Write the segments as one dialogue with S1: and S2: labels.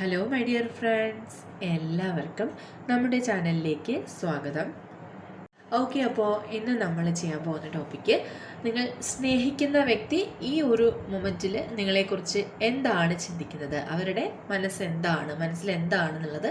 S1: Hello my dear friends എല്ലാവർക്കും നമ്മുടെ ചാനലിലേക്ക് സ്വാഗതം. ഓക്കെ അപ്പോൾ ഇന്ന് നമ്മൾ ചെയ്യാൻ പോകുന്ന ടോപ്പിക്ക് നിങ്ങൾ സ്നേഹിക്കുന്ന വ്യക്തി ഈ ഒരു മൊമെന്റിൽ നിങ്ങളെക്കുറിച്ച് എന്താണ് ചിന്തിക്കുന്നത്? അവരുടെ മനസ്സെന്താണ് മനസ്സിൽ എന്താണെന്നുള്ളത്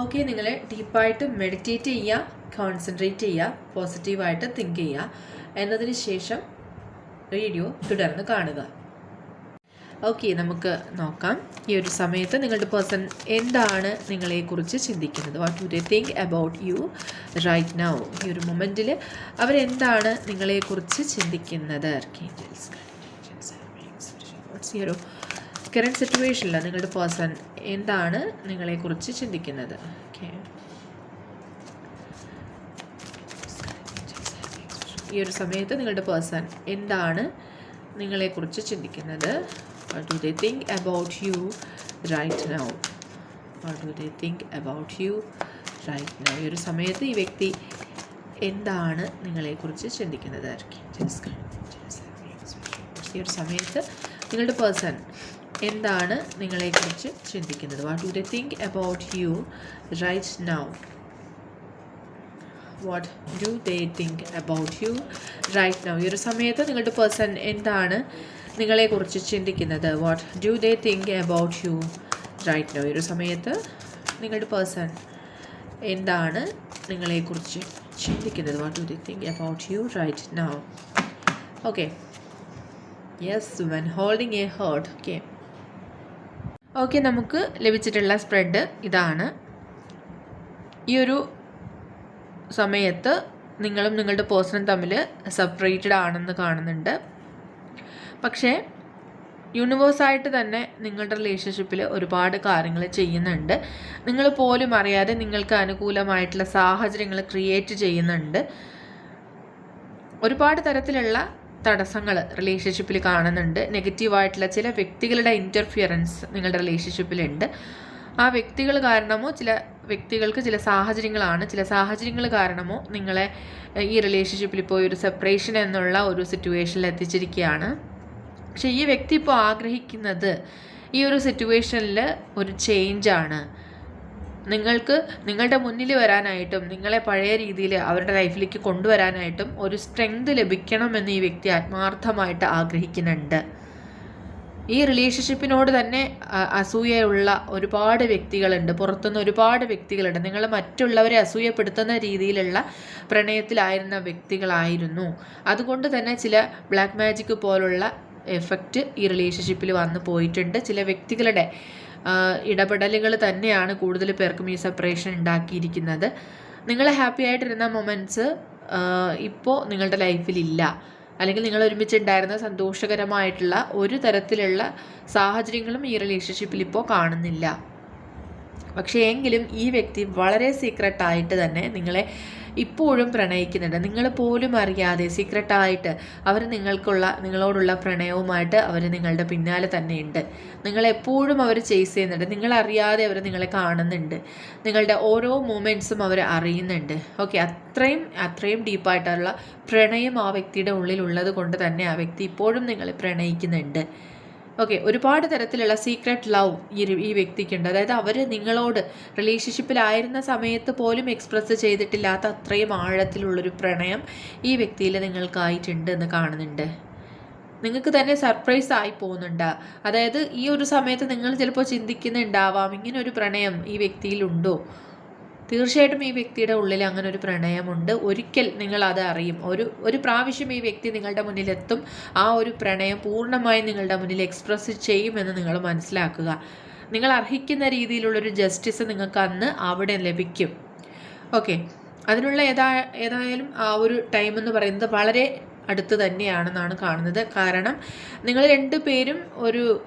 S1: ഓക്കെ നിങ്ങൾ ഡീപ്പായിട്ട് മെഡിറ്റേറ്റ് ചെയ്യുക കോൺസെൻട്രേറ്റ് ചെയ്യുക പോസിറ്റീവായിട്ട് തിങ്ക് ചെയ്യുക. എന്നതിന് ശേഷം വീഡിയോ തുടർന്ന് കാണുക. ഓക്കെ നമുക്ക് നോക്കാം. ഈ ഒരു സമയത്ത് നിങ്ങളുടെ പേഴ്സൺ എന്താണ് നിങ്ങളെക്കുറിച്ച് ചിന്തിക്കുന്നത്? What you they think about you right now ഈ ഒരു മൊമെന്റിൽ അവരെന്താണ് നിങ്ങളെക്കുറിച്ച് ചിന്തിക്കുന്നത്? കറണ്ട് സിറ്റുവേഷനിൽ നിങ്ങളുടെ പേഴ്സൺ എന്താണ് നിങ്ങളെക്കുറിച്ച് ചിന്തിക്കുന്നത്? ഓക്കെ ഈ ഒരു സമയത്ത് നിങ്ങളുടെ പേഴ്സൺ എന്താണ് നിങ്ങളെക്കുറിച്ച് ചിന്തിക്കുന്നത്? Do they think about you right now do they think about you right now ഈ ഒരു സമയത്ത് ഈ വ്യക്തി എന്താണ് നിങ്ങളെക്കുറിച്ച് ചിന്തിക്കുന്നത്? ഈ ഒരു സമയത്ത് നിങ്ങളുടെ പേഴ്സൺ എന്താണ് നിങ്ങളെക്കുറിച്ച് ചിന്തിക്കുന്നത്? What do the think about you right now what do they think about you right now ഈ ഒരു സമയത്ത് നിങ്ങളുടെ പേഴ്സൺ എന്താണ് നിങ്ങളെക്കുറിച്ച് ചിന്തിക്കുന്നത്? What do they think about you right now ഈ ഒരു സമയത്ത് നിങ്ങളുടെ പേഴ്സൺ എന്താണ് നിങ്ങളെക്കുറിച്ച് ചിന്തിക്കുന്നത്? What do they think about you right now okay yes when holding a heart okay okay നമുക്ക് ലഭിച്ചിട്ടുള്ള സ്പ്രെഡ് ഇതാണ്. ഈ ഒരു സമയത്ത് നിങ്ങളും നിങ്ങളുടെ പേഴ്സണും തമ്മിൽ സെപ്പറേറ്റഡ് ആണെന്ന് കാണുന്നുണ്ട്. പക്ഷേ യൂണിവേഴ്സായിട്ട് തന്നെ നിങ്ങളുടെ റിലേഷൻഷിപ്പിൽ ഒരുപാട് കാര്യങ്ങൾ ചെയ്യുന്നുണ്ട്. നിങ്ങൾ പോലും അറിയാതെ നിങ്ങൾക്ക് അനുകൂലമായിട്ടുള്ള സാഹചര്യങ്ങൾ ക്രിയേറ്റ് ചെയ്യുന്നുണ്ട്. ഒരുപാട് തരത്തിലുള്ള തടസ്സങ്ങൾ റിലേഷൻഷിപ്പിൽ കാണുന്നുണ്ട്. നെഗറ്റീവായിട്ടുള്ള ചില വ്യക്തികളുടെ ഇന്റർഫിയറൻസ് നിങ്ങളുടെ റിലേഷൻഷിപ്പിലുണ്ട് ആ വ്യക്തികൾ കാരണമോ ചില വ്യക്തികൾക്ക് ചില സാഹചര്യങ്ങളാണ്. ചില സാഹചര്യങ്ങൾ കാരണമോ നിങ്ങളെ ഈ റിലേഷൻഷിപ്പിൽ ഇപ്പോൾ ഒരു സെപ്പറേഷൻ എന്നുള്ള ഒരു സിറ്റുവേഷനിൽ എത്തിച്ചിരിക്കുകയാണ്. പക്ഷേ ഈ വ്യക്തി ഇപ്പോൾ ആഗ്രഹിക്കുന്നത് ഈ ഒരു സിറ്റുവേഷനിൽ ഒരു ചേഞ്ചാണ് നിങ്ങൾക്ക് നിങ്ങളുടെ മുന്നിൽ വരാനായിട്ടും നിങ്ങളെ പഴയ രീതിയിൽ അവരുടെ ലൈഫിലേക്ക് കൊണ്ടുവരാനായിട്ടും ഒരു സ്ട്രെങ്ത് ലഭിക്കണമെന്ന് ഈ വ്യക്തി ആത്മാർത്ഥമായിട്ട് ആഗ്രഹിക്കുന്നുണ്ട്. ഈ റിലേഷൻഷിപ്പിനോട് തന്നെ അസൂയയുള്ള ഒരുപാട് വ്യക്തികളുണ്ട്. പുറത്തുനിന്ന് ഒരുപാട് വ്യക്തികളുണ്ട്. നിങ്ങൾ മറ്റുള്ളവരെ അസൂയപ്പെടുത്തുന്ന രീതിയിലുള്ള പ്രണയത്തിലായിരുന്ന വ്യക്തികളായിരുന്നു. അതുകൊണ്ട് തന്നെ ചില ബ്ലാക്ക് മാജിക് പോലുള്ള എഫക്റ്റ് ഈ റിലേഷൻഷിപ്പിൽ വന്നു പോയിട്ടുണ്ട്. ചില വ്യക്തികളുടെ ഇടപെടലുകൾ തന്നെയാണ് കൂടുതൽ പേർക്കും ഈ സെപ്പറേഷൻ ഉണ്ടാക്കിയിരിക്കുന്നത്. നിങ്ങൾ ഹാപ്പി ആയിട്ടിരുന്ന മൊമെന്റ്സ് ഇപ്പോൾ നിങ്ങളുടെ ലൈഫിലില്ല അല്ലെങ്കിൽ നിങ്ങൾ ഒരുമിച്ചുണ്ടായിരുന്ന സന്തോഷകരമായിട്ടുള്ള ഒരു തരത്തിലുള്ള സാഹചര്യങ്ങളും ഈ റിലേഷൻഷിപ്പിൽ ഇപ്പോൾ കാണുന്നില്ല. പക്ഷേ എങ്കിലും ഈ വ്യക്തി വളരെ സീക്രട്ടായിട്ട് തന്നെ നിങ്ങളെ ഇപ്പോഴും പ്രണയിക്കുന്നുണ്ട്. നിങ്ങൾ പോലും അറിയാതെ സീക്രട്ടായിട്ട് അവർ നിങ്ങൾക്കുള്ള നിങ്ങളോടുള്ള പ്രണയവുമായിട്ട് അവർ നിങ്ങളുടെ പിന്നാലെ തന്നെയുണ്ട് നിങ്ങളെപ്പോഴും അവർ ചേസ് ചെയ്യുന്നുണ്ട്. നിങ്ങളറിയാതെ അവർ നിങ്ങളെ കാണുന്നുണ്ട്. നിങ്ങളുടെ ഓരോ മൂമെന്റ്സും അവർ അറിയുന്നുണ്ട്. ഓക്കെ അത്രയും അത്രയും ഡീപ്പായിട്ടുള്ള പ്രണയം ആ വ്യക്തിയുടെ ഉള്ളിലുള്ളത് കൊണ്ട് തന്നെ ആ വ്യക്തി ഇപ്പോഴും നിങ്ങളെ പ്രണയിക്കുന്നുണ്ട്. ഓക്കെ ഒരുപാട് തരത്തിലുള്ള സീക്രട്ട് ലവ് ഈ ഈ വ്യക്തിക്കുണ്ട്. അതായത് അവർ നിങ്ങളോട് റിലേഷൻഷിപ്പിലായിരുന്ന സമയത്ത് പോലും എക്സ്പ്രസ് ചെയ്തിട്ടില്ലാത്ത അത്രയും ആഴത്തിലുള്ളൊരു പ്രണയം ഈ വ്യക്തിയിൽ നിങ്ങൾക്കായിട്ടുണ്ട് എന്ന് കാണുന്നുണ്ട്. നിങ്ങൾക്ക് തന്നെ സർപ്രൈസ് ആയി പോകുന്നുണ്ട്. അതായത് ഈ ഒരു സമയത്ത് നിങ്ങൾ ചിലപ്പോൾ ചിന്തിക്കുന്നുണ്ടാവാം ഇങ്ങനെ ഒരു പ്രണയം ഈ വ്യക്തിയിലുണ്ടോ തീർച്ചയായിട്ടും ഈ വ്യക്തിയുടെ ഉള്ളിൽ അങ്ങനെ ഒരു പ്രണയമുണ്ട്. ഒരിക്കൽ നിങ്ങൾ അത് അറിയും. ഒരു ഒരു പ്രാവശ്യം ഈ വ്യക്തി നിങ്ങളുടെ മുന്നിലെത്തും. ആ ഒരു പ്രണയം പൂർണമായും നിങ്ങളുടെ മുന്നിൽ എക്സ്പ്രസ് ചെയ്യുമെന്ന് നിങ്ങൾ മനസ്സിലാക്കുക. നിങ്ങൾ അർഹിക്കുന്ന രീതിയിലുള്ളൊരു ജസ്റ്റിസ് നിങ്ങൾക്ക് അന്ന് അവിടെ ലഭിക്കും. ഓക്കെ അതിനുള്ള ഏതാ ഏതായാലും ആ ഒരു ടൈം എന്ന് പറയുന്നത് വളരെ അടുത്ത് തന്നെയാണെന്നാണ് കാണുന്നത്. കാരണം നിങ്ങൾ രണ്ടു പേരും ഒരു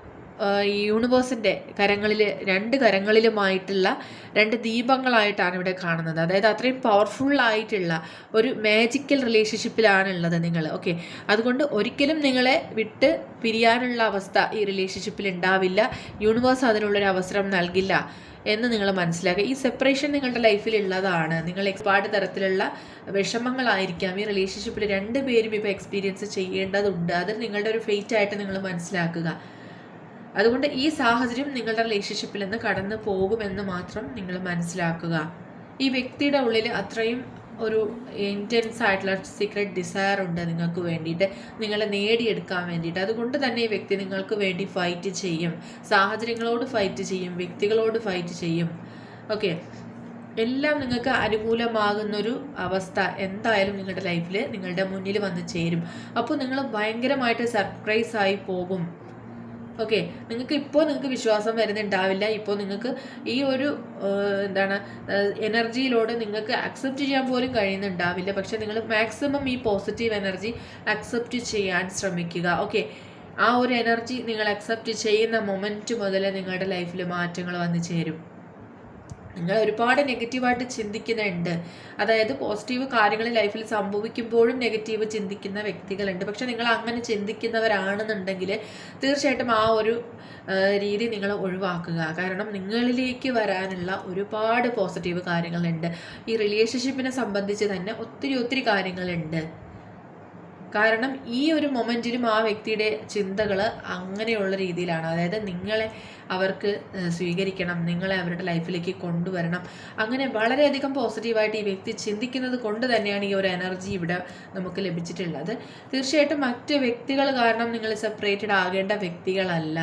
S1: ഈ യൂണിവേഴ്സിന്റെ കരങ്ങളിൽ രണ്ട് കരങ്ങളിലുമായിട്ടുള്ള രണ്ട് ദീപങ്ങളായിട്ടാണ് ഇവിടെ കാണുന്നത്. അതായത് അത്രയും പവർഫുള്ളായിട്ടുള്ള ഒരു മാജിക്കൽ റിലേഷൻഷിപ്പിലാണ് ഉള്ളത് നിങ്ങൾ ഓക്കെ അതുകൊണ്ട് ഒരിക്കലും നിങ്ങളെ വിട്ട് പിരിയാനുള്ള അവസ്ഥ ഈ റിലേഷൻഷിപ്പിൽ ഉണ്ടാവില്ല യൂണിവേഴ്സ് അതിനുള്ളൊരു അവസരം നൽകില്ല എന്ന് നിങ്ങൾ മനസ്സിലാക്കുക. ഈ സെപ്പറേഷൻ നിങ്ങളുടെ ലൈഫിൽ ഉള്ളതാണ് നിങ്ങൾ ഒരുപാട് തരത്തിലുള്ള വിഷമങ്ങളായിരിക്കാം. ഈ റിലേഷൻഷിപ്പിൽ രണ്ട് പേരും ഇപ്പോൾ എക്സ്പീരിയൻസ് ചെയ്യേണ്ടതുണ്ട്. അത് നിങ്ങളുടെ ഒരു ഫെയ്റ്റ് ആയിട്ട് നിങ്ങൾ മനസ്സിലാക്കുക. അതുകൊണ്ട് ഈ സാഹചര്യം നിങ്ങളുടെ റിലേഷൻഷിപ്പിൽ നിന്ന് കടന്നു പോകുമെന്ന് മാത്രം നിങ്ങൾ മനസ്സിലാക്കുക. ഈ വ്യക്തിയുടെ ഉള്ളിൽ അത്രയും ഒരു ഇന്റൻസ് ആയിട്ടുള്ള സീക്രട്ട് ഡിസയർ ഉണ്ട് നിങ്ങൾക്ക് വേണ്ടിയിട്ട്. നിങ്ങളെ നേടിയെടുക്കാൻ വേണ്ടിയിട്ട്. അതുകൊണ്ട് തന്നെ ഈ വ്യക്തി നിങ്ങൾക്ക് വേണ്ടി ഫൈറ്റ് ചെയ്യും. സാഹചര്യങ്ങളോട് ഫൈറ്റ് ചെയ്യും. വ്യക്തികളോട് ഫൈറ്റ് ചെയ്യും. ഓക്കെ എല്ലാം നിങ്ങൾക്ക് അനുകൂലമാകുന്നൊരു അവസ്ഥ എന്തായാലും നിങ്ങളുടെ ലൈഫിൽ നിങ്ങളുടെ മുന്നിൽ വന്ന് ചേരും. അപ്പോൾ നിങ്ങൾ ഭയങ്കരമായിട്ട് സർപ്രൈസ് ആയി പോകും. ഓക്കെ നിങ്ങൾക്ക് ഇപ്പോൾ നിങ്ങൾക്ക് വിശ്വാസം വരുന്നുണ്ടാവില്ല. ഇപ്പോൾ നിങ്ങൾക്ക് ഈ ഒരു എന്താണ് എനർജിയിലൂടെ നിങ്ങൾക്ക് അക്സെപ്റ്റ് ചെയ്യാൻ പോലും കഴിയുന്നുണ്ടാവില്ല. പക്ഷെ നിങ്ങൾ മാക്സിമം ഈ പോസിറ്റീവ് എനർജി അക്സെപ്റ്റ് ചെയ്യാൻ ശ്രമിക്കുക. ഓക്കെ ആ ഒരു എനർജി നിങ്ങൾ അക്സെപ്റ്റ് ചെയ്യുന്ന മൊമെന്റ് മുതൽ നിങ്ങളുടെ ലൈഫിൽ മാറ്റങ്ങൾ വന്നു ചേരും. നിങ്ങൾ ഒരുപാട് നെഗറ്റീവായിട്ട് ചിന്തിക്കുന്നുണ്ട്. അതായത് പോസിറ്റീവ് കാര്യങ്ങൾ ലൈഫിൽ സംഭവിക്കുമ്പോഴും നെഗറ്റീവ് ചിന്തിക്കുന്ന വ്യക്തികളുണ്ട്. പക്ഷെ നിങ്ങൾ അങ്ങനെ ചിന്തിക്കുന്നവരാണെന്നുണ്ടെങ്കിൽ തീർച്ചയായിട്ടും ആ ഒരു രീതി നിങ്ങൾ ഒഴിവാക്കുക. കാരണം നിങ്ങളിലേക്ക് വരാനുള്ള ഒരുപാട് പോസിറ്റീവ് കാര്യങ്ങളുണ്ട്. ഈ റിലേഷൻഷിപ്പിനെ സംബന്ധിച്ച് തന്നെ ഒത്തിരി ഒത്തിരി കാര്യങ്ങളുണ്ട്. കാരണം ഈ ഒരു മൊമെന്റിലും ആ വ്യക്തിയുടെ ചിന്തകൾ അങ്ങനെയുള്ള രീതിയിലാണ്. അതായത് നിങ്ങളെ അവർക്ക് സ്വീകരിക്കണം നിങ്ങളെ അവരുടെ ലൈഫിലേക്ക് കൊണ്ടുവരണം. അങ്ങനെ വളരെയധികം പോസിറ്റീവായിട്ട് ഈ വ്യക്തി ചിന്തിക്കുന്നത് കൊണ്ട് തന്നെയാണ് ഈ ഒരു എനർജി ഇവിടെ നമുക്ക് ലഭിച്ചിട്ടുള്ളത്. തീർച്ചയായിട്ടും മറ്റ് വ്യക്തികൾ കാരണം നിങ്ങൾ സെപ്പറേറ്റഡ് ആകേണ്ട വ്യക്തികളല്ല.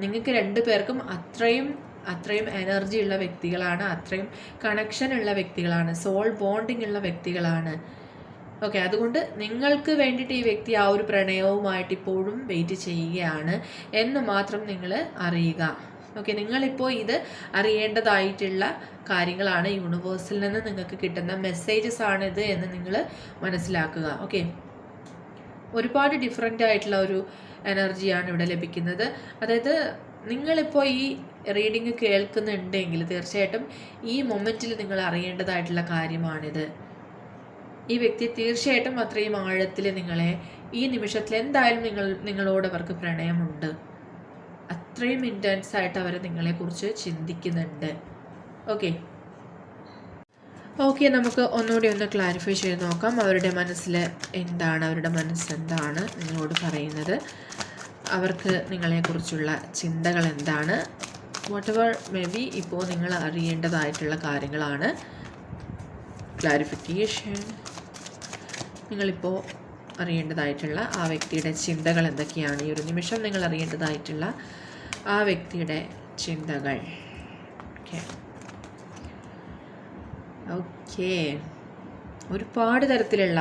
S1: നിങ്ങൾക്ക് രണ്ടു പേർക്കും അത്രയും അത്രയും എനർജി ഉള്ള വ്യക്തികളാണ് അത്രയും കണക്ഷൻ ഉള്ള വ്യക്തികളാണ് സോൾ ബോണ്ടിങ് ഉള്ള വ്യക്തികളാണ്. ഓക്കെ അതുകൊണ്ട് നിങ്ങൾക്ക് വേണ്ടിയിട്ട് ഈ വ്യക്തി ആ ഒരു പ്രണയവുമായിട്ട് ഇപ്പോഴും വെയിറ്റ് ചെയ്യുകയാണ് എന്ന് മാത്രം നിങ്ങൾ അറിയുക. ഓക്കെ നിങ്ങളിപ്പോൾ ഇത് അറിയേണ്ടതായിട്ടുള്ള കാര്യങ്ങളാണ് യൂണിവേഴ്സിൽ നിന്ന് നിങ്ങൾക്ക് കിട്ടുന്ന മെസ്സേജസ് ആണിത് എന്ന് നിങ്ങൾ മനസ്സിലാക്കുക. ഓക്കെ ഒരുപാട് ഡിഫറെന്റ് ആയിട്ടുള്ള ഒരു എനർജിയാണ് ഇവിടെ ലഭിക്കുന്നത്. അതായത് നിങ്ങളിപ്പോൾ ഈ റീഡിങ് കേൾക്കുന്നുണ്ടെങ്കിൽ തീർച്ചയായിട്ടും ഈ മൊമെന്റിൽ നിങ്ങൾ അറിയേണ്ടതായിട്ടുള്ള കാര്യമാണിത്. ഈ വ്യക്തി തീർച്ചയായിട്ടും അത്രയും ആഴത്തിൽ നിങ്ങളെ ഈ നിമിഷത്തിൽ എന്തായാലും നിങ്ങൾ നിങ്ങളോട് അവർക്ക് പ്രണയമുണ്ട്. അത്രയും ഇന്റൻസ് ആയിട്ട് അവർ നിങ്ങളെ കുറിച്ച് ചിന്തിക്കുന്നുണ്ട്. ഓക്കെ ഓക്കെ നമുക്ക് ഒന്നുകൂടി ഒന്ന് ക്ലാരിഫൈ ചെയ്ത് നോക്കാം. അവരുടെ മനസ്സിൽ എന്താണ്? അവരുടെ മനസ്സെന്താണ് നിങ്ങളോട് പറയുന്നത്. അവർക്ക് നിങ്ങളെക്കുറിച്ചുള്ള ചിന്തകൾ എന്താണ്? വാട്ട് എവർ മേ ബി ഇപ്പോൾ നിങ്ങൾ അറിയേണ്ടതായിട്ടുള്ള കാര്യങ്ങളാണ്. ക്ലാരിഫിക്കേഷൻ നിങ്ങളിപ്പോൾ അറിയേണ്ടതായിട്ടുള്ള ആ വ്യക്തിയുടെ ചിന്തകൾ എന്തൊക്കെയാണ്? ഈ ഒരു നിമിഷം നിങ്ങൾ അറിയേണ്ടതായിട്ടുള്ള ആ വ്യക്തിയുടെ ചിന്തകൾ. ഓക്കെ. ഓക്കെ. ഒരുപാട് തരത്തിലുള്ള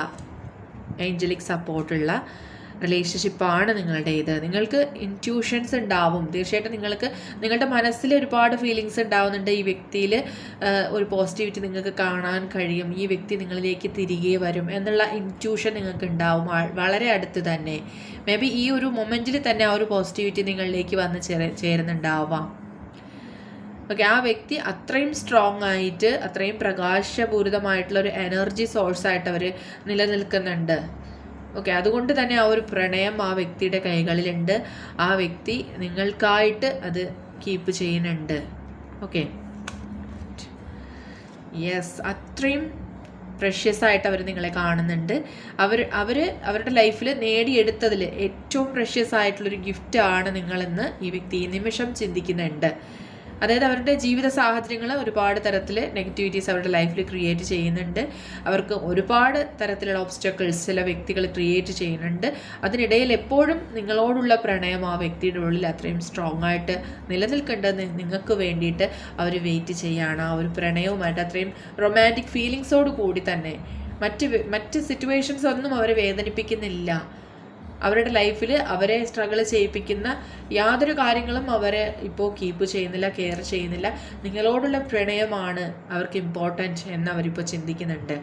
S1: ഏഞ്ചലിക് സപ്പോർട്ടുള്ള റിലേഷൻഷിപ്പാണ് നിങ്ങളുടേത്. നിങ്ങൾക്ക് ഇന്റ്യൂഷൻസ് ഉണ്ടാവും. തീർച്ചയായിട്ടും നിങ്ങൾക്ക് നിങ്ങളുടെ മനസ്സിൽ ഒരുപാട് ഫീലിങ്സ് ഉണ്ടാവുന്നുണ്ട്. ഈ വ്യക്തിയിൽ ഒരു പോസിറ്റിവിറ്റി നിങ്ങൾക്ക് കാണാൻ കഴിയും. ഈ വ്യക്തി നിങ്ങളിലേക്ക് തിരികെ വരും എന്നുള്ള ഇന്റ്യൂഷൻ നിങ്ങൾക്ക് ഉണ്ടാവും. വളരെ അടുത്ത് തന്നെ. മേ ബി ഈ ഒരു മൊമെന്റിൽ തന്നെ ആ ഒരു പോസിറ്റിവിറ്റി നിങ്ങളിലേക്ക് വന്ന് ചേര ചേരുന്നുണ്ടാവാം. ഓക്കെ ആ വ്യക്തി അത്രയും സ്ട്രോങ് ആയിട്ട് അത്രയും പ്രകാശപൂരിതമായിട്ടുള്ള ഒരു എനർജി സോഴ്സായിട്ട് അവർ നിലനിൽക്കുന്നുണ്ട്. ഓക്കെ അതുകൊണ്ട് തന്നെ ആ ഒരു പ്രണയം ആ വ്യക്തിയുടെ കൈകളിലുണ്ട്. ആ വ്യക്തി നിങ്ങൾക്കായിട്ട് അത് കീപ്പ് ചെയ്യുന്നുണ്ട്. ഓക്കെ യെസ് അത്രയും പ്രഷ്യസ് ആയിട്ട് അവർ നിങ്ങളെ കാണുന്നുണ്ട്. അവർ അവർ അവരുടെ ലൈഫിൽ നേടിയെടുത്തതിൽ ഏറ്റവും പ്രഷ്യസ് ആയിട്ടുള്ളൊരു ഗിഫ്റ്റാണ് നിങ്ങളെന്ന് ഈ വ്യക്തി ഈ നിമിഷം ചിന്തിക്കുന്നുണ്ട്. അതായത് അവരുടെ ജീവിത സാഹചര്യങ്ങൾ ഒരുപാട് തരത്തിൽ നെഗറ്റിവിറ്റീസ് അവരുടെ ലൈഫിൽ ക്രിയേറ്റ് ചെയ്യുന്നുണ്ട്. അവർക്ക് ഒരുപാട് തരത്തിലുള്ള ഒബ്സ്റ്റക്കിൾസ് ചില വ്യക്തികൾ ക്രിയേറ്റ് ചെയ്യുന്നുണ്ട്. അതിനിടയിൽ എപ്പോഴും നിങ്ങളോടുള്ള പ്രണയം ആ വ്യക്തിയുടെ ഉള്ളിൽ അത്രയും സ്ട്രോങ് ആയിട്ട് നിലനിൽക്കേണ്ടത് നിങ്ങൾക്ക് വേണ്ടിയിട്ട് അവർ വെയിറ്റ് ചെയ്യുകയാണ് ആ ഒരു പ്രണയവുമായിട്ട് അത്രയും റൊമാന്റിക് ഫീലിങ്സോട് കൂടി തന്നെ മറ്റ് മറ്റ് സിറ്റുവേഷൻസ് ഒന്നും അവരെ വേദനിപ്പിക്കുന്നില്ല. അവരുടെ ലൈഫിൽ അവരെ സ്ട്രഗിൾ ചെയ്യിപ്പിക്കുന്ന യാതൊരു കാര്യങ്ങളും അവരെ ഇപ്പോൾ കീപ്പ് ചെയ്യുന്നില്ല കെയർ ചെയ്യുന്നില്ല. നിങ്ങളോടുള്ള പ്രണയമാണ് അവർക്ക് ഇമ്പോർട്ടന്റ് എന്ന് അവരിപ്പോൾ ചിന്തിക്കുന്നുണ്ട്.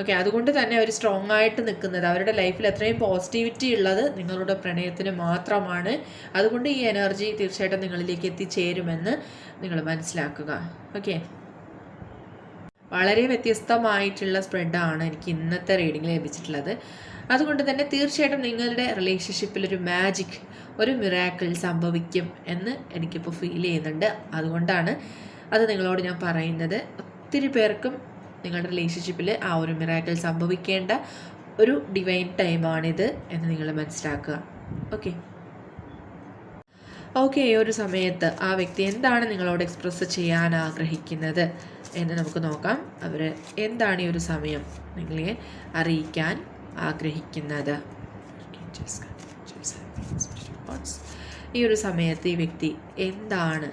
S1: ഓക്കെ അതുകൊണ്ട് തന്നെ അവർ സ്ട്രോങ് ആയിട്ട് നിൽക്കുന്നത് അവരുടെ ലൈഫിൽ അത്രയും പോസിറ്റിവിറ്റി ഉള്ളത് നിങ്ങളുടെ പ്രണയത്തിന് മാത്രമാണ്. അതുകൊണ്ട് ഈ എനർജി തീർച്ചയായിട്ടും നിങ്ങളിലേക്ക് എത്തിച്ചേരുമെന്ന് നിങ്ങൾ മനസ്സിലാക്കുക. ഓക്കെ വളരെ വ്യത്യസ്തമായിട്ടുള്ള സ്പ്രെഡാണ് എനിക്ക് ഇന്നത്തെ റീഡിംഗ് ലഭിച്ചിട്ടുള്ളത്. അതുകൊണ്ട് തന്നെ തീർച്ചയായിട്ടും നിങ്ങളുടെ റിലേഷൻഷിപ്പിൽ ഒരു മാജിക് ഒരു മിറാക്കിൾ സംഭവിക്കും എന്ന് എനിക്കിപ്പോൾ ഫീൽ ചെയ്യുന്നുണ്ട്. അതുകൊണ്ടാണ് അത് നിങ്ങളോട് ഞാൻ പറയുന്നത്. ഒത്തിരി പേർക്കും നിങ്ങളുടെ റിലേഷൻഷിപ്പിൽ ആ ഒരു മിറാക്കിൾ സംഭവിക്കേണ്ട ഒരു ഡിവൈൻ ടൈമാണിത് എന്ന് നിങ്ങൾ മനസ്സിലാക്കുക. ഓക്കെ ഓക്കെ ഈ ഒരു സമയത്ത് ആ വ്യക്തി എന്താണ് നിങ്ങളോട് എക്സ്പ്രസ് ചെയ്യാൻ ആഗ്രഹിക്കുന്നത് എന്ന് നമുക്ക് നോക്കാം. അവർ എന്താണ് ഈ ഒരു സമയം നിങ്ങളെ അറിയിക്കാൻ ആഗ്രഹിക്കുന്നത്. ഈ ഒരു സമയത്ത് ഈ വ്യക്തി എന്താണ്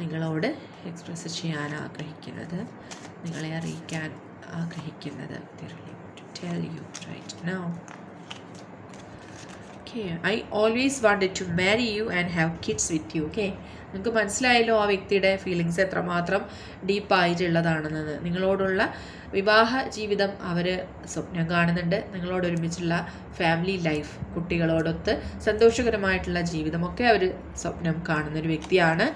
S1: നിങ്ങളോട് എക്സ്പ്രസ് ചെയ്യാൻ ആഗ്രഹിക്കുന്നത്? നിങ്ങളെ അറിയിക്കാൻ ആഗ്രഹിക്കുന്നത്. Tell you right now I always want to marry you and have kids with you okay നിങ്ങൾക്ക് മനസ്സിലായല്ലോ ആ വ്യക്തിയുടെ ഫീലിങ്സ് എത്രമാത്രം ഡീപ്പായിട്ടുള്ളതാണെന്നത് നിങ്ങളോടുള്ള വിവാഹ ജീവിതം അവർ സ്വപ്നം കാണുന്നുണ്ട്. നിങ്ങളോട് ഒരുമിച്ചുള്ള ഫാമിലി ലൈഫ് കുട്ടികളോടൊത്ത് സന്തോഷകരമായിട്ടുള്ള ജീവിതമൊക്കെ അവർ സ്വപ്നം കാണുന്നൊരു വ്യക്തിയാണ്.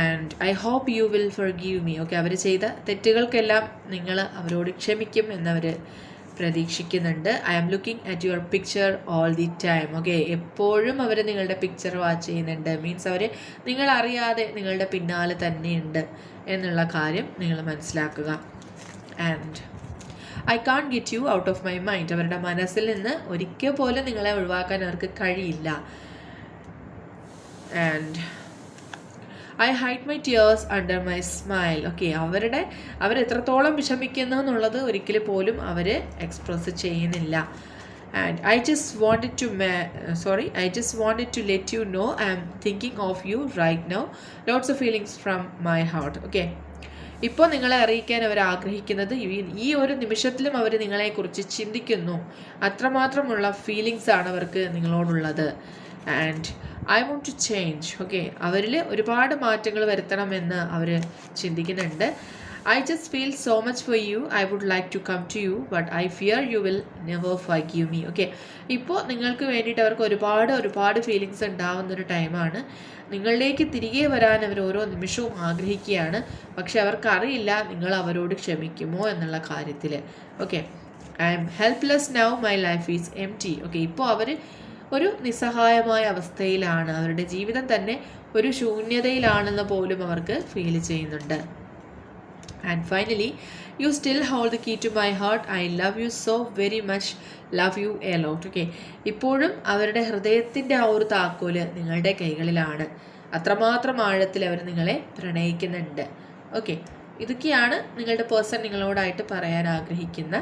S1: And I hope you will forgive me okay അവർ ചെയ്ത തെറ്റുകൾക്കെല്ലാം നിങ്ങൾ അവരോട് ക്ഷമിക്കും എന്നവർ പ്രതീക്ഷിക്കുന്നുണ്ട്. I am looking at your picture all the time okay എപ്പോഴും അവർ നിങ്ങളുടെ പിക്ചർ വാച്ച് ചെയ്യുന്നുണ്ട്. മീൻസ് അവർ നിങ്ങളറിയാതെ നിങ്ങളുടെ പിന്നാലെ തന്നെയുണ്ട് എന്നുള്ള കാര്യം നിങ്ങൾ മനസ്സിലാക്കുക. And I can't get you out of my mind അവരുടെ മനസ്സിൽ നിന്ന് ഒരിക്കൽ പോലും നിങ്ങളെ ഒഴിവാക്കാൻ അവർക്ക് കഴിയില്ല. And I hide my tears under my smile okay അവരുടെ അവർ എത്രത്തോളം വിഷമിക്കുന്നു എന്നുള്ളത് ഒരിക്കൽ പോലും അവർ എക്സ്പ്രസ് ചെയ്യുന്നില്ല. And I just wanted to may sorry I just wanted to let you know I am thinking of you right now lots of feelings from my heart okay ഇപ്പോൾ നിങ്ങളെ അറിയിക്കാൻ അവർ ആഗ്രഹിക്കുന്നത് ഈ ഒരു നിമിഷത്തിലും അവർ നിങ്ങളെക്കുറിച്ച് ചിന്തിക്കുന്നു. അത്രമാത്രമുള്ള ഫീലിങ്സ് ആണ് അവർക്ക് നിങ്ങളോടുള്ളത്. And I want to change okay അവരിൽ ഒരുപാട് മാറ്റങ്ങൾ വരുത്തണമെന്ന് അവർ ചിന്തിക്കുന്നുണ്ട്. I just feel so much for you I would like to come to you but I fear you will never phi me. Okay ഇപ്പോൾ നിങ്ങൾക്ക് വേണ്ടിയിട്ട് അവർക്ക് ഒരുപാട് ഒരുപാട് ഫീലിങ്സ് ഉണ്ടാവുന്നൊരു ടൈമാണ് നിങ്ങളിലേക്ക് തിരികെ വരാൻ അവർ ഓരോ നിമിഷവും ആഗ്രഹിക്കുകയാണ്. പക്ഷെ അവർക്കറിയില്ല നിങ്ങൾ അവരോട് ക്ഷമിക്കുമോ എന്നുള്ള കാര്യത്തിൽ okay I am helpless now my life is empty okay ഇപ്പോൾ അവർ ഒരു നിസ്സഹായമായ അവസ്ഥയിലാണ്. അവരുടെ ജീവിതം തന്നെ ഒരു ശൂന്യതയിലാണെന്ന് പോലും അവർക്ക് ഫീൽ ചെയ്യുന്നുണ്ട്. And finally you still hold the key to my heart I love you so very much love you a lot okay ഇപ്പോഴും അവരുടെ ഹൃദയത്തിന്റെ ആ ഒരു താക്കോൽ നിങ്ങളുടെ കൈകളിലാണ്. അത്രമാത്രം ആഴത്തിൽ അവർ നിങ്ങളെ പ്രണയിക്കുന്നുണ്ട്. ഓക്കെ ഇതൊക്കെയാണ് നിങ്ങളുടെ പേഴ്സൺ നിങ്ങളോടായിട്ട് പറയാൻ ആഗ്രഹിക്കുന്ന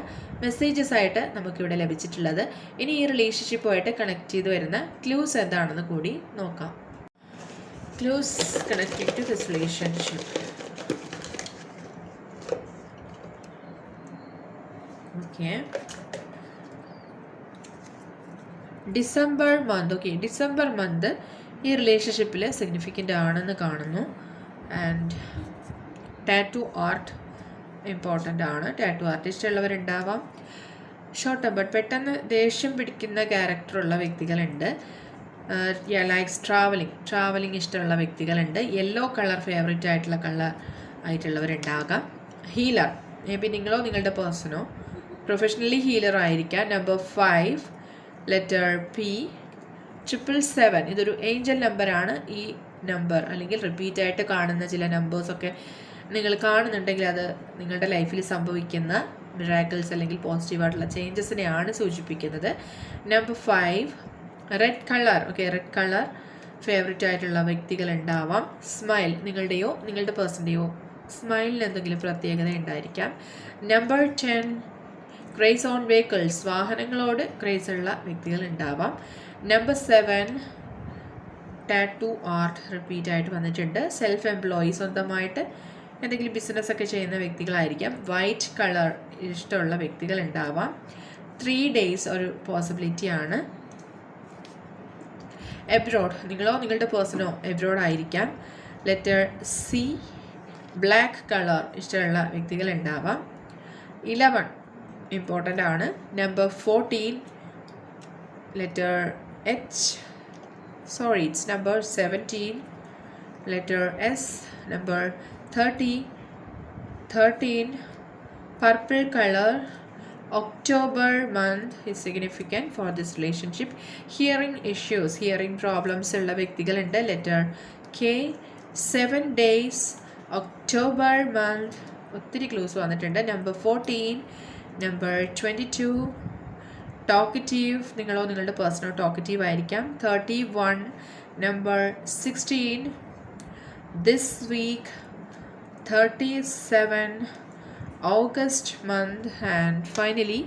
S1: മെസ്സേജസ് ആയിട്ട് നമുക്കിവിടെ ലഭിച്ചിട്ടുള്ളത്. ഇനി ഈ റിലേഷൻഷിപ്പുമായിട്ട് കണക്ട് ചെയ്ത് വരുന്ന ക്ലൂസ് എന്താണെന്ന് കൂടി നോക്കാം. Clues connect to this relationship okay December month okay December month ഈ റിലേഷൻഷിപ്പിൽ സിഗ്നിഫിക്കന്റ് ആണെന്ന് കാണുന്നു. ആൻഡ് ടാറ്റു ആർട്ട് ഇമ്പോർട്ടന്റ് ആണ്. ടാറ്റു ആർട്ടിസ്റ്റ് ഉള്ളവരുണ്ടാവാം. ഷോർട്ട് ബട്ട് പെട്ടെന്ന് ദേഷ്യം പിടിക്കുന്ന ക്യാരക്ടറുള്ള വ്യക്തികളുണ്ട്. ലൈക്സ് ട്രാവലിംഗ് ട്രാവലിംഗ് ഇഷ്ടമുള്ള വ്യക്തികളുണ്ട്. യെല്ലോ കളർ ഫേവറേറ്റ് ആയിട്ടുള്ള കളർ ആയിട്ടുള്ളവരുണ്ടാകാം. ഹീലർ മേ ബി നിങ്ങളോ നിങ്ങളുടെ പേഴ്സണോ പ്രൊഫഷണലി ഹീലർ ആയിരിക്കാം. Number five letter P triple seven ഇതൊരു ഏഞ്ചൽ നമ്പറാണ് ഈ നമ്പർ അല്ലെങ്കിൽ റിപ്പീറ്റായിട്ട് കാണുന്ന ചില നമ്പേഴ്സൊക്കെ നിങ്ങൾ കാണുന്നുണ്ടെങ്കിൽ അത് നിങ്ങളുടെ ലൈഫിൽ സംഭവിക്കുന്ന മിറാക്കിൾസ് അല്ലെങ്കിൽ പോസിറ്റീവായിട്ടുള്ള ചേഞ്ചസിനെയാണ് സൂചിപ്പിക്കുന്നത്. Number five red colour okay red colour favourite ആയിട്ടുള്ള വ്യക്തികൾ ഉണ്ടാവാം. സ്മൈൽ നിങ്ങളുടെയോ നിങ്ങളുടെ പേഴ്സന്റെയോ സ്മൈലിന് എന്തെങ്കിലും പ്രത്യേകത ഉണ്ടായിരിക്കാം. Number ten craze on vehicles വാഹനങ്ങളോട് craze ഉള്ള വ്യക്തികൾ ഉണ്ടാവാം. Number seven tattoo art repeat ആയിട്ട് വന്നിട്ടുണ്ട്. സെൽഫ് എംപ്ലോയി സ്വന്തമായിട്ട് എന്തെങ്കിലും ബിസിനസ് ഒക്കെ ചെയ്യുന്ന വ്യക്തികളായിരിക്കാം. വൈറ്റ് കളർ ഇഷ്ടമുള്ള വ്യക്തികൾ ഉണ്ടാവാം. ത്രീ ഡേയ്സ് ഒരു പോസിബിലിറ്റി ആണ്. എബ്രോഡ് നിങ്ങളോ നിങ്ങളുടെ പേഴ്സണോ എബ്രോഡ് ആയിരിക്കാം. ലെറ്റർ സി ബ്ലാക്ക് കളർ ഇഷ്ടമുള്ള വ്യക്തികൾ ഉണ്ടാവാം. ഇലവൺ ഇമ്പോർട്ടന്റ് ആണ്. Number fourteen letter H sorry it's number seventeen letter S number thirty thirteen purple colour October month is significant for this relationship hearing issues hearing problems ഉള്ള വ്യക്തികളുണ്ട്. Letter K seven days October month ഒത്തിരി clues വന്നിട്ടുണ്ട്. Number fourteen number twenty two talkative നിങ്ങളോ നിങ്ങളുടെ personal talkative ആയിരിക്കാം. Thirty one number sixteen this week thirty seven August month and finally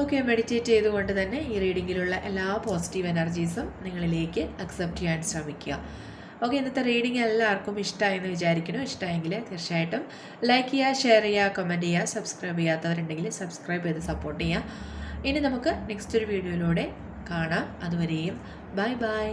S1: okay meditate ചെയ്തുകൊണ്ട് തന്നെ ഈ റീഡിങ്ങിലുള്ള എല്ലാ പോസിറ്റീവ് എനർജീസും നിങ്ങളിലേക്ക് അക്സെപ്റ്റ് ചെയ്യാൻ ശ്രമിക്കുക. ഓക്കെ ഇന്നത്തെ റീഡിംഗ് എല്ലാവർക്കും ഇഷ്ടമായെന്ന് വിചാരിക്കുന്നു. ഇഷ്ടമായെങ്കിൽ തീർച്ചയായിട്ടും ലൈക്ക് ചെയ്യുക ഷെയർ ചെയ്യുക കമന്റ് ചെയ്യുക സബ്സ്ക്രൈബ് ചെയ്യാത്തവരുണ്ടെങ്കിൽ സബ്സ്ക്രൈബ് ചെയ്ത് സപ്പോർട്ട് ചെയ്യുക. ഇനി നമുക്ക് നെക്സ്റ്റ് ഒരു വീഡിയോയിലൂടെ കാണാം. അതുവരെയും ബൈ ബൈ